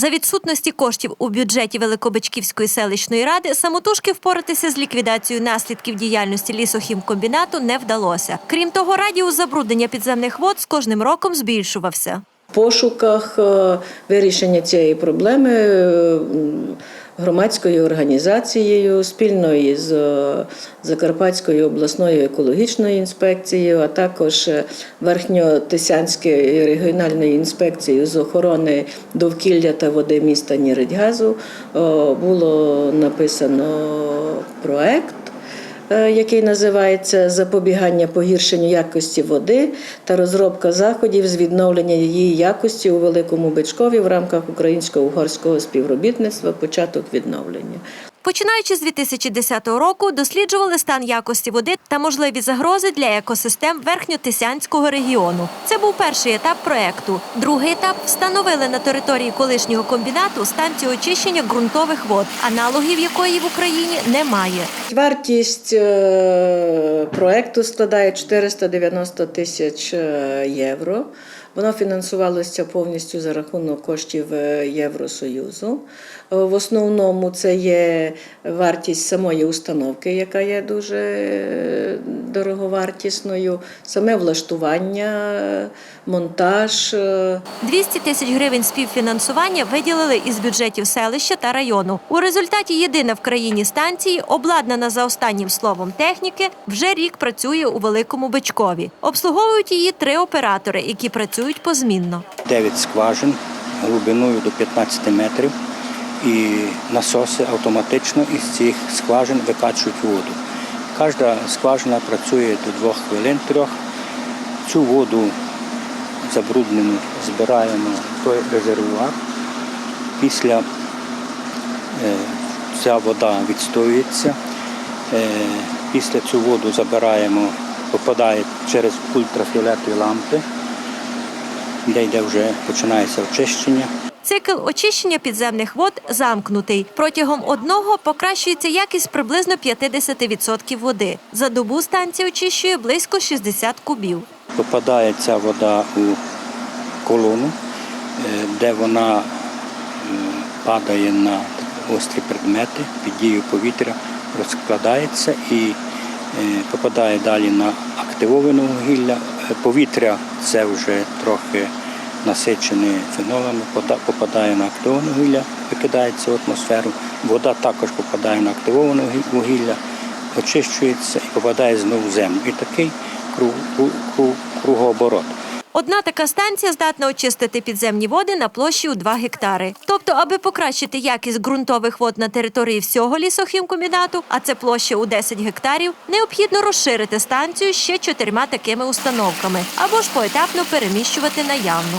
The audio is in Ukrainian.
За відсутності коштів у бюджеті Великобичківської селищної ради самотужки впоратися з ліквідацією наслідків діяльності лісохімкомбінату не вдалося. Крім того, радіус забруднення підземних вод з кожним роком збільшувався. В пошуках е, вирішення цієї проблеми е, громадською організацією спільно із е, Закарпатською обласною екологічною інспекцією, а також е, Верхньотисянською регіональною інспекцією з охорони довкілля та води міста Ніридьгазу. Е, було написано проект який називається Запобігання погіршенню якості води та розробка заходів з відновлення її якості у Великому Бичкові в рамках українсько-угорського співробітництва початок відновлення. Починаючи з 2010 року, досліджували стан якості води та можливі загрози для екосистем Верхньотисянського регіону. Це був перший етап проекту. Другий етап встановили на території колишнього комбінату станцію очищення ґрунтових вод, аналогів якої в Україні немає. Вартість е, проекту складає 490 тисяч е, євро. Воно фінансувалося повністю за рахунок коштів е, Євросоюзу. Е, В основному це є вартість самої установки, яка є дуже е, дороговартісною, саме влаштування, монтаж. е, 200 тисяч гривень співфінансування виділили із бюджетів селища та району. У результаті єдина в країні станції, обладнана за останнім словом техніки, вже рік працює у Великому Бичкові. Обслуговують її три оператори, які працюють позмінно. 9 скважин глибиною до 15 метрів. І насоси автоматично із цих скважин викачують воду. Кожна скважина працює до 2 хвилин трьох. Цю воду забруднену збираємо в резервуар. Після е, ця вода відстоюється. Е, після цю воду забираємо, попадає через ультрафіолетові лампи де йде вже починається очищення. Цикл очищення підземних вод замкнутий. Протягом одного покращується якість приблизно 50% води. За добу станція очищує близько 60 кубів. Попадає ця вода у колону, е, де вона падає на острі предмети, під дією повітря розкладається і е, попадає далі на активоване вугілля. Повітря це вже трохи насичене фенолами, попадає на активоване вугілля, викидається в атмосферу. Вода також попадає на активоване вугілля, очищується і попадає знову в землю. І такий круг, круг, круг, кругооборот. Одна така станція здатна очистити підземні води на площі у 2 гектари. Тобто, аби покращити якість ґрунтових вод на території всього лісохімкомбінату, а це площа у 10 гектарів, необхідно розширити станцію ще чотирма такими установками або ж поетапно переміщувати наявну.